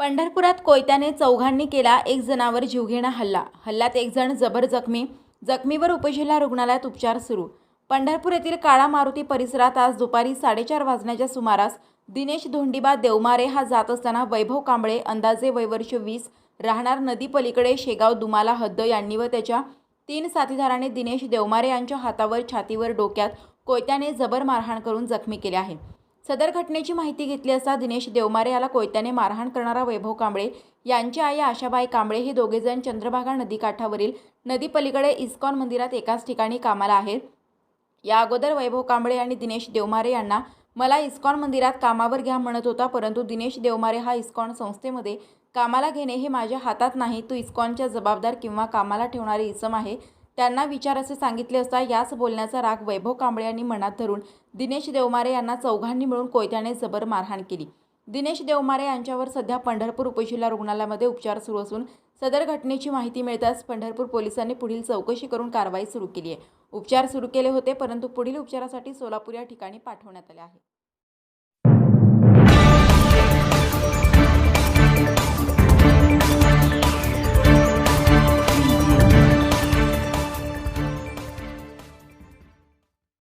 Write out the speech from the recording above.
पंढरपुरात कोयत्याने चौघांनी केला एक जणावर जीवघेणा हल्ला. हल्ल्यात एक जण जबर जखमी. जखमीवर उपजिल्हा रुग्णालयात उपचार सुरू. पंढरपूर येथील काळा मारुती परिसरात आज दुपारी साडेचार वाजण्याच्या सुमारास दिनेश धोंडीबा देवमारे हा जात असताना वैभव कांबळे अंदाजे वयवर्ष वीस राहणार नदी पलीकडे शेगाव दुमाला हद्द यांनी व त्याच्या तीन साथीदाराने दिनेश देवमारे यांच्या हातावर छातीवर डोक्यात कोयत्याने जबर मारहाण करून जखमी केले आहे. सदर घटनेची माहिती घेतली असता दिनेश देवमारे याला कोयत्याने मारहाण करणारा वैभव कांबळे यांची आई आशाबाई कांबळे हे दोघेजण चंद्रभागा नदीकाठावरील नदी पलीकडे इस्कॉन मंदिरात एकाच ठिकाणी कामाला आहेत. या अगोदर वैभव कांबळे आणि दिनेश देवमारे यांना मला इस्कॉन मंदिरात कामावर घ्या म्हणत होता परंतु दिनेश देवमारे हा इस्कॉन संस्थेमध्ये कामाला घेणे हे माझ्या हातात नाही तो इस्कॉनच्या जबाबदार किंवा कामाला ठेवणारे इसम आहे. त्यांना विचार असे सांगितले असता याच बोलण्याचा राग वैभव कांबळे यांनी मनात धरून दिनेश देवमारे यांना चौघांनी मिळून कोयत्याने जबर मारहाण केली. दिनेश देवमारे यांच्यावर सध्या पंढरपूर उपजिल्हा रुग्णालयामध्ये उपचार सुरू असून सदर घटनेची माहिती मिळताच पंढरपूर पोलिसांनी पुढील चौकशी करून कारवाई सुरू केली आहे. उपचार सुरू केले होते परंतु पुढील उपचारासाठी सोलापूर या ठिकाणी पाठवण्यात आले आहे.